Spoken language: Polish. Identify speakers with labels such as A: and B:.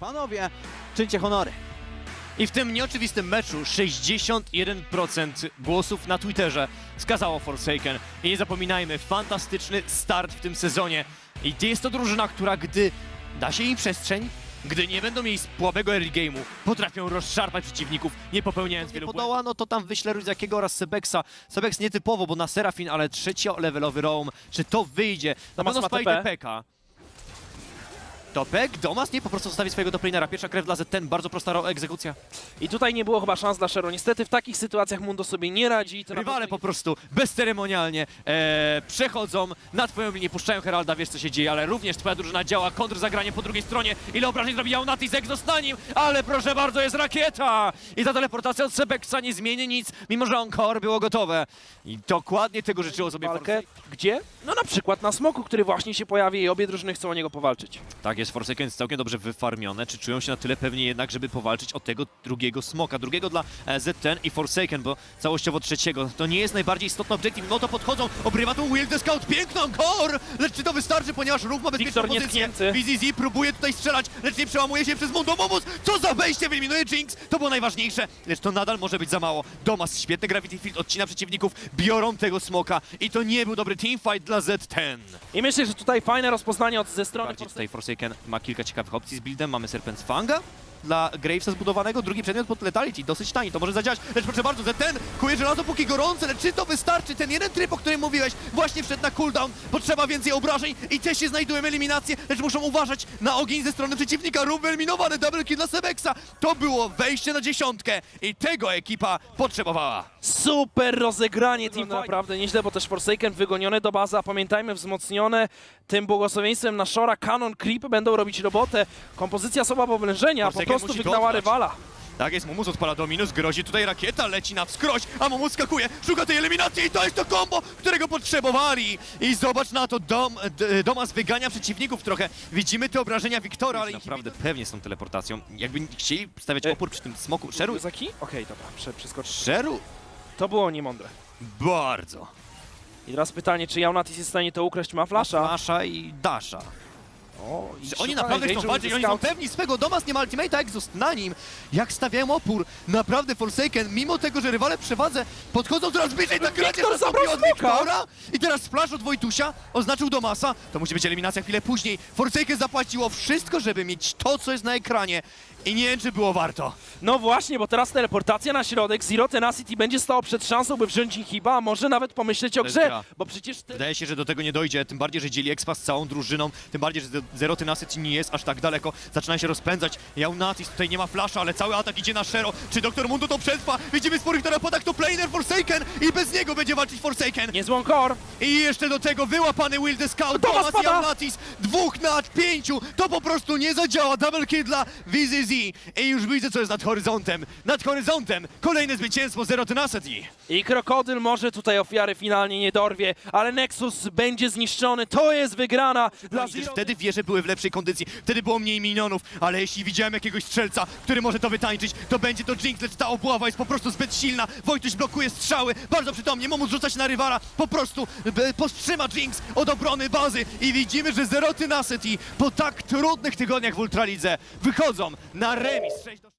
A: Panowie, czyńcie honory.
B: I w tym nieoczywistym meczu 61% głosów na Twitterze wskazało Forsaken. I nie zapominajmy, fantastyczny start w tym sezonie. I jest to drużyna, która gdy da się im przestrzeń, gdy nie będą mieli słabego early game'u, potrafią rozszarpać przeciwników, nie popełniając wielu błędów.
A: podoła, no to tam wyślę Rudziakiego oraz Sebeksa. Sebeks nietypowo, bo na Serafin, ale trzeciolevelowy roam. Czy to wyjdzie? Na pewno
C: TP.
A: TPK. Topek, Domas nie po prostu zostawi swojego doplanera. Pierwsza krew dla Z10, bardzo prosta ro- egzekucja.
C: I tutaj nie było chyba szans dla Shero. Niestety w takich sytuacjach Mundo sobie nie radzi. To
B: Rywale po prostu bezceremonialnie e, przechodzą na twoją linię, puszczają Heralda, wiesz co się dzieje, ale również twoja drużyna działa, kontrzagranie po drugiej stronie. Ile obrażeń zrobi Jaunatis, Exos na nim, ale proszę bardzo, jest rakieta! I ta teleportacja od Sebeksa nie zmieni nic, mimo że Encore było gotowe. I dokładnie tego życzyło sobie
C: walkę. Gdzie? No na przykład na Smoku, który właśnie się pojawi i obie drużyny chcą o niego powalczyć.
A: Tak jest, Forsaken jest całkiem dobrze wyfarmione. Czy czują się na tyle pewnie jednak, żeby powalczyć o tego drugiego smoka? Drugiego dla e, Z10 i Forsaken, bo całościowo trzeciego. To nie jest najbardziej istotny obiektyw. No to podchodzą, obrywa tu Will the Scout. Piękny encore! Lecz czy to wystarczy, ponieważ ruch ma bezpieczną
C: Wiktor
A: pozycję. VZZ próbuje tutaj strzelać, lecz nie przełamuje się przez Mundo Momus. Co za wejście, wyeliminuje Jinx! To było najważniejsze, lecz to nadal może być za mało. Domas, świetny Gravity Field, odcina przeciwników, biorą tego smoka i to nie był dobry teamfight dla Z10.
C: I myślę, że tutaj fajne rozpoznanie od, ze strony
A: Bardziej
C: Forsaken.
A: tutaj Forsaken ma kilka ciekawych opcji z buildem. Mamy Serpent Fanga dla Gravesa zbudowanego, drugi przedmiot pod Letality, dosyć tani, to może zadziałać, lecz proszę bardzo, że ten kuje żelazo póki gorące, lecz czy to wystarczy? Ten jeden tryb, o którym mówiłeś, właśnie wszedł na cooldown, potrzeba więcej obrażeń i też się znajdują eliminacje, lecz muszą uważać na ogień ze strony przeciwnika, rób wyeliminowany, double kill dla Sebeksa, to było wejście na dziesiątkę i tego ekipa potrzebowała.
C: Super rozegranie team, naprawdę nieźle, bo też Forsaken wygonione do bazy, a pamiętajmy, wzmocnione tym błogosławieństwem na Shora, Canon, Creep będą robić robotę. Kompozycja słowa oblężenia po prostu wygnała rywala.
A: Tak jest, Mumus odpala Dominus, grozi tutaj rakieta, leci na wskroś, a Mumus skakuje, szuka tej eliminacji i to jest to combo, którego potrzebowali. I zobacz na to, Dom, D, Domas wygania przeciwników trochę. Widzimy te obrażenia Wiktora, ale naprawdę pewnie z tą teleportacją. Jakby chcieli stawiać
C: E,
A: opór przy tym smoku. Szeru,
C: Zaki? Okej, dobra, prze, przeskocz.
A: Szeru
C: To było niemądre.
A: bardzo.
C: I teraz pytanie, czy Jaunatis jest w stanie to ukraść? Ma flasza?
A: Masza i Dasha.
C: O, i
A: oni naprawdę chcą walczyć, oni są pewni swego, Domas nie ma ultimate'a, Exhaust na nim. Jak stawiają opór, naprawdę Forsaken, mimo tego, że rywale przewadze, podchodzą coraz bliżej, tak gracie
C: Wiktor zabrał
A: od
C: smoka.
A: Wiktora i teraz splash od Wojtusia oznaczył Domasa. To musi być eliminacja chwilę później. Forsaken zapłaciło wszystko, żeby mieć to, co jest na ekranie i nie wiem, czy było warto.
C: No właśnie, bo teraz teleportacja na środek, Zero Tenacity będzie stało przed szansą, by wziąć Inhiba, a może nawet pomyśleć o grze, bo przecież... Te...
A: Wydaje się, że do tego nie dojdzie, tym bardziej, że dzieli Expa z całą drużyną, tym bardziej, że Zero Tenacity nie jest aż tak daleko. Zaczyna się rozpędzać. Jaunatis tutaj nie ma flasza, ale cały atak idzie na Shero. Czy Doktor Mundo to przetrwa? Widzimy sporych terapodach, to Planer Forsaken i bez niego będzie walczyć Forsaken.
C: Niezłą core.
A: I jeszcze do tego wyłapany Will the Scout, Thomas dwóch na pięciu, to po prostu nie zadziała, double kill dla VZZ i już widzę co jest nad horyzontem, nad horyzontem, kolejne zwycięstwo Zero Tenacity.
C: I Krokodyl może tutaj ofiary finalnie nie dorwie, ale Nexus będzie zniszczony, to jest wygrana dla Zero.
A: wtedy wieże były w lepszej kondycji, wtedy było mniej minionów, ale jeśli widziałem jakiegoś strzelca, który może to wytańczyć, to będzie to Jinx, lecz ta obława jest po prostu zbyt silna. Wojtuś blokuje strzały, bardzo przytomnie, Momus rzuca się na rywala, po prostu e, powstrzyma Jinx od obrony bazy. I widzimy, że Zero Tenacity po tak trudnych tygodniach w Ultralidze wychodzą na remis. 6 do